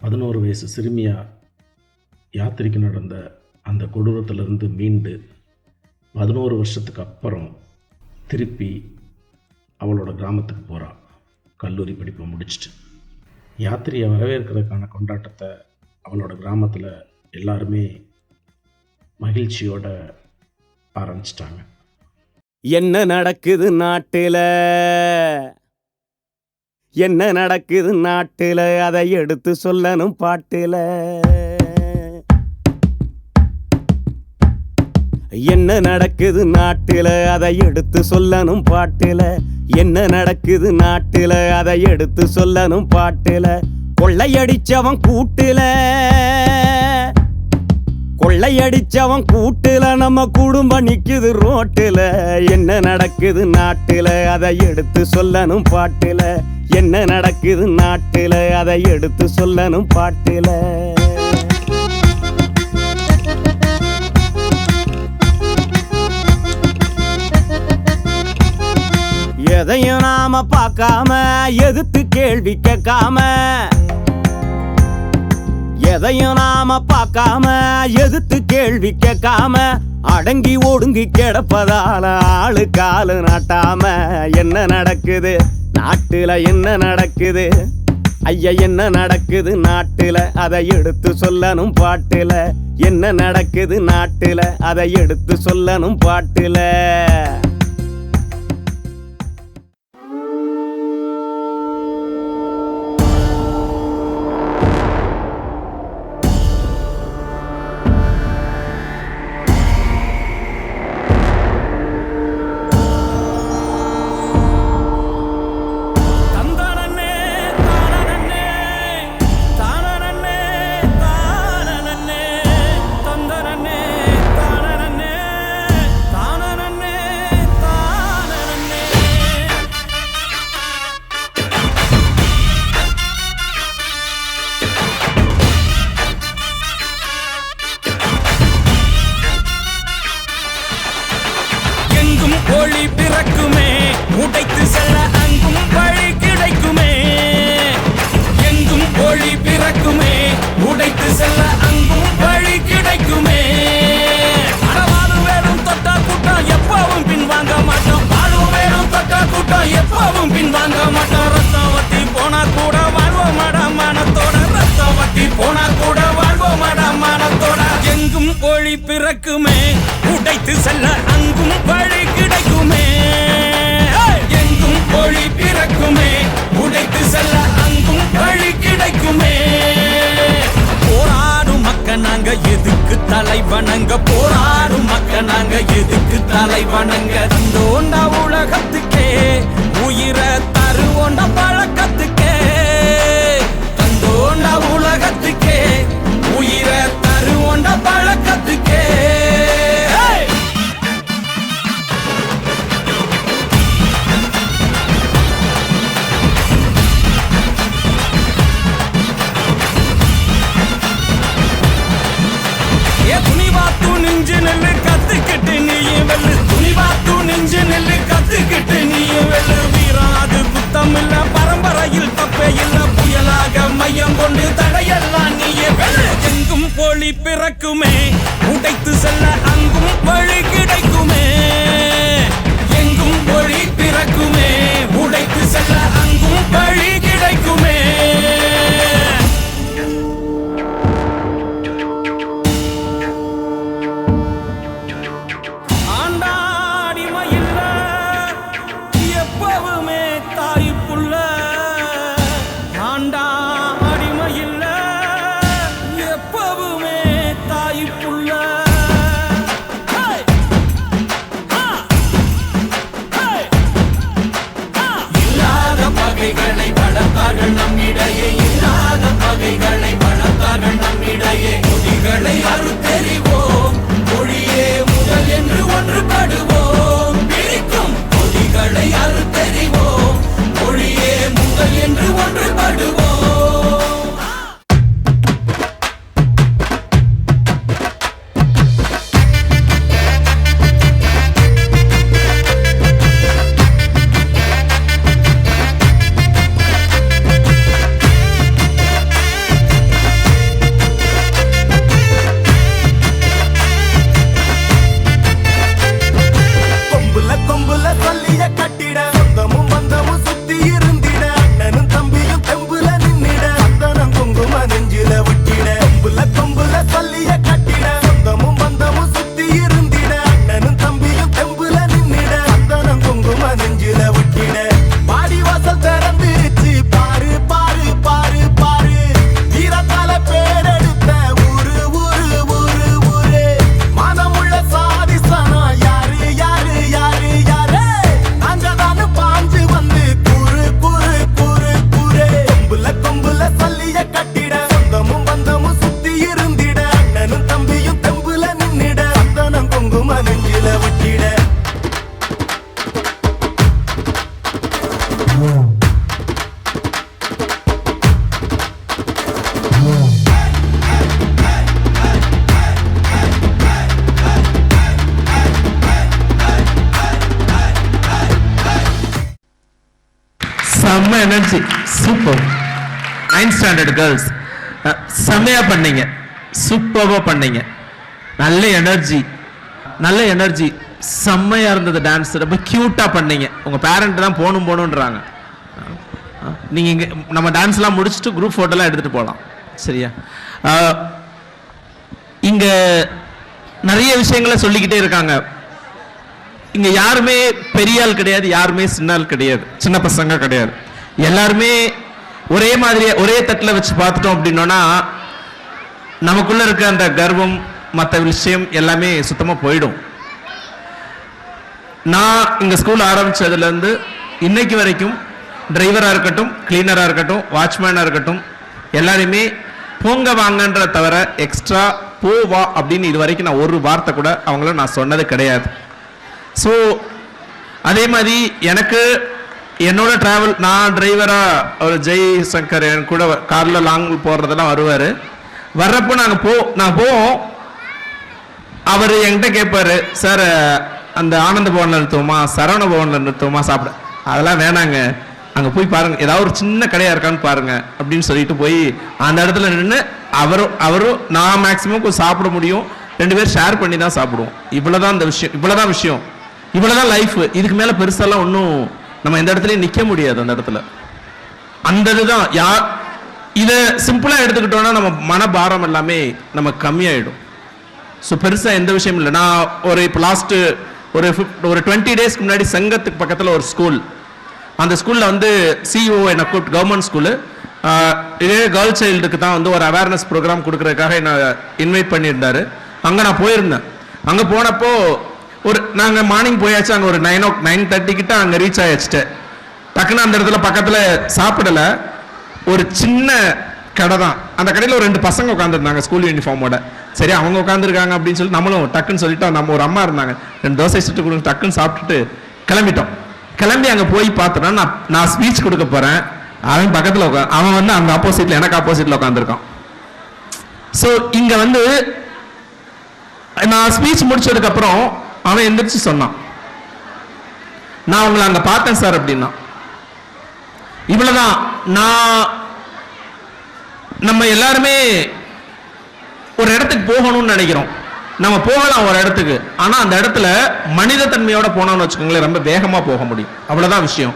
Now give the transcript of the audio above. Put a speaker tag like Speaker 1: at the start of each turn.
Speaker 1: பதினோரு வயசு சிறுமியாக யாத்திரைக்கு நடந்த அந்த கொடூரத்திலிருந்து மீண்டு பதினோரு வருஷத்துக்கு அப்புறம் திருப்பி அவளோட கிராமத்துக்கு போகிறான் கல்லூரி படிப்பை முடிச்சுட்டு. யாத்திரையை வரவேற்கிறதுக்கான கொண்டாட்டத்தை அவளோட கிராமத்தில் எல்லாருமே மகிழ்ச்சியோட ஆரம்பிச்சிட்டாங்க.
Speaker 2: என்ன நடக்குது நாட்டில்? என்ன நடக்குது நாட்டில? அதை எடுத்து சொல்லணும் பாட்டில. என்ன நடக்குது நாட்டில? அதை எடுத்து சொல்லணும் பாட்டில. என்ன நடக்குது நாட்டில? அதை எடுத்து சொல்லணும் பாட்டில. கொள்ளையடிச்சவன் கூட்டில. கொள்ளையடிச்சவன் கூட்டுல நம்ம குடும்பம் நிக்குது ரோட்டுல. என்ன நடக்குது நாட்டுல? அதை எடுத்து சொல்லணும் பாட்டுல. என்ன நடக்குது நாட்டுல? அதை எடுத்து சொல்லணும் பாட்டுல. எதையும் நாம பார்க்காம எதிர்த்து கேள்வி கேட்காம எதையும் நாம பார்க்காம எதிர்த்து கேள்வி கேட்காம அடங்கி ஒடுங்கி கிடப்பதால ஆளு காலு நாட்டாம என்ன நடக்குது? நாட்டுல என்ன நடக்குது? ஐயா என்ன நடக்குது நாட்டுல? அதை எடுத்து சொல்லணும் பாட்டுல. என்ன நடக்குது நாட்டுல? அதை எடுத்து சொல்லணும் பாட்டுல. பிறக்குமே உடைத்து செல்ல அங்கும் வழி கிடைக்குமே. எங்கும் ஒளி பிறக்குமே உடைத்து செல்ல அங்கும் வழி கிடைக்குமே. போராடும் மக்க நாங்க எதுக்கு தலை வணங்க? போராடும் மக்க நாங்க எதுக்கு தலை வணங்க? தந்தோண்டா உலகத்துக்கே உயிரை தருவோண்டா பழக்கத்துக்கே பகைகளை வளர்த்தார்கள் நம்மிடையே இல்லாத பகைகளை வளர்த்தார்கள் நம்மிடையே கொடிகளை அறுத்தெறிவோம். மொழியே முதல் என்று ஒன்றுபடுவோம். பிரிக்கும் கொடிகளை அறுத்தெறிவோம். மொழியே முதல் என்று
Speaker 3: செம்ம energy super ninth standard girls செம்மையாக பண்ணீங்க. சூப்பராக பண்ணீங்க. நல்ல எனர்ஜி நல்ல எனர்ஜி செம்மையாக இருந்தது டான்ஸ் ரொம்ப க்யூட்டாக பண்ணீங்க. உங்கள் பேரண்ட் தான் போகணும் போகணுன்றாங்க நீங்கள் இங்கே நம்ம டான்ஸ்லாம் முடிச்சுட்டு குரூப் ஃபோட்டோலாம் எடுத்துகிட்டு போகலாம் சரியா? இங்கே நிறைய விஷயங்களை சொல்லிக்கிட்டே இருக்காங்க. இங்க யாருமே பெரிய ஆள் கிடையாது யாருமே சின்ன ஆள் கிடையாது சின்ன பசங்க கிடையாது. எல்லாருமே ஒரே மாதிரி ஒரே தட்டில் வச்சு பார்த்துட்டோம் அப்படின்னோன்னா நமக்குள்ள இருக்க அந்த கர்வம் மற்ற விஷயம் எல்லாமே சுத்தமா போயிடும். நான் இங்க ஸ்கூல் ஆரம்பிச்சதுல இருந்து இன்னைக்கு வரைக்கும் டிரைவரா இருக்கட்டும் கிளீனரா இருக்கட்டும் வாட்ச்மேனா இருக்கட்டும் எல்லாரையுமே போங்க வாங்கன்ற தவிர எக்ஸ்ட்ரா போ வா அப்படின்னு இது வரைக்கும் நான் ஒரு வார்த்தை கூட அவங்கள நான் சொன்னது கிடையாது. ஸோ அதே மாதிரி எனக்கு என்னோட டிராவல் நான் டிரைவராக ஒரு ஜெய் சங்கர் என் கூட காரில் லாங் போடுறதெல்லாம் வருவார். வர்றப்போ நாங்கள் போ நான் போவோம். அவர் என்கிட்ட கேட்பாரு சார் அந்த ஆனந்த பவனில் நிறுத்துவோமா? சரவண பவனில் நிறுத்துவோமா? சாப்பிட. அதெல்லாம் வேணாங்க. அங்கே போய் பாருங்க. ஏதாவது ஒரு சின்ன கடையாக இருக்கான்னு பாருங்க. அப்படின்னு சொல்லிட்டு போய் அந்த இடத்துல நின்று அவரும் அவரும் நான் மேக்சிமம் கொஞ்சம் சாப்பிட முடியும். ரெண்டு பேரும் ஷேர் பண்ணி தான் சாப்பிடுவோம். இவ்வளோதான் இந்த விஷயம் இவ்வளோதான் விஷயம். இவ்வளவுதான் லைஃப் இதுக்கு மேல பெருசாலாம் ஒன்றும் நம்ம எந்த இடத்துலயும் நிக்க முடியாது அந்த இடத்துல. அந்த இதுதான் யார் இதை சிம்பிளா எடுத்துக்கிட்டோம்னா நம்ம மனபாரம் எல்லாமே நம்ம கம்மியாயிடும். ஸோ பெருசா எந்த விஷயம் இல்லை. நான் ஒரு இப்போ லாஸ்ட் ஒரு 50 ஒரு டுவெண்ட்டி டேஸ்க்கு முன்னாடி சங்கத்துக்கு பக்கத்துல ஒரு ஸ்கூல் அந்த ஸ்கூல்ல வந்து சிஇஓ என்னை கூப்பிட்டு கவர்மெண்ட் ஸ்கூலு இதே கேர்ள் சைல்டுக்கு தான் வந்து ஒரு அவேர்னஸ் ப்ரோக்ராம் கொடுக்கறதுக்காக என்னை இன்வைட் பண்ணியிருந்தாரு. அங்க நான் போயிருந்தேன். அங்க போனப்போ ஒரு நாங்கள் மார்னிங் போயாச்சு அங்கே ஒரு நைன் ஓ நைன் தேர்ட்டி கிட்ட அங்கே ரீச் ஆயாச்சுட்டு. டக்குன்னு அந்த இடத்துல பக்கத்தில் சாப்பிடல. ஒரு சின்ன கடை தான். அந்த கடையில் ஒரு ரெண்டு பசங்க உட்காந்துருந்தாங்க ஸ்கூல் யூனிஃபார்மோட சரி அவங்க உட்காந்துருக்காங்க அப்படின்னு சொல்லி நம்மளும் டக்குன்னு சொல்லிட்டோம். நம்ம ஒரு அம்மா இருந்தாங்க. ரெண்டு தோசை சுட்டு கொடுங்க டக்குன்னு சாப்பிட்டுட்டு கிளம்பிட்டோம். கிளம்பி அங்கே போய் பார்த்தோன்னா நான் நான் ஸ்பீச் கொடுக்க போகிறேன் அவன் பக்கத்தில் உட்கா அவன் வந்து அங்கே ஆப்போசிட்டில் எனக்கு ஆப்போசிட்டில் உட்காந்துருக்கான் ஸோ இங்கே வந்து நான் ஸ்பீச் முடிச்சதுக்கப்புறம் அவன் எந்திரிச்சு சொன்னான். நான் உங்களை அங்க பார்த்தேன் சார் அப்படின்னா. இவ்வளவுதான். நான் நம்ம எல்லாருமே ஒரு இடத்துக்கு போகணும்னு நினைக்கிறோம். நம்ம போகலாம் ஒரு இடத்துக்கு. ஆனா அந்த இடத்துல மனித தன்மையோட போனோம்னு வச்சுக்கோங்களேன் ரொம்ப வேகமா போக முடியும். அவ்வளவுதான் விஷயம்.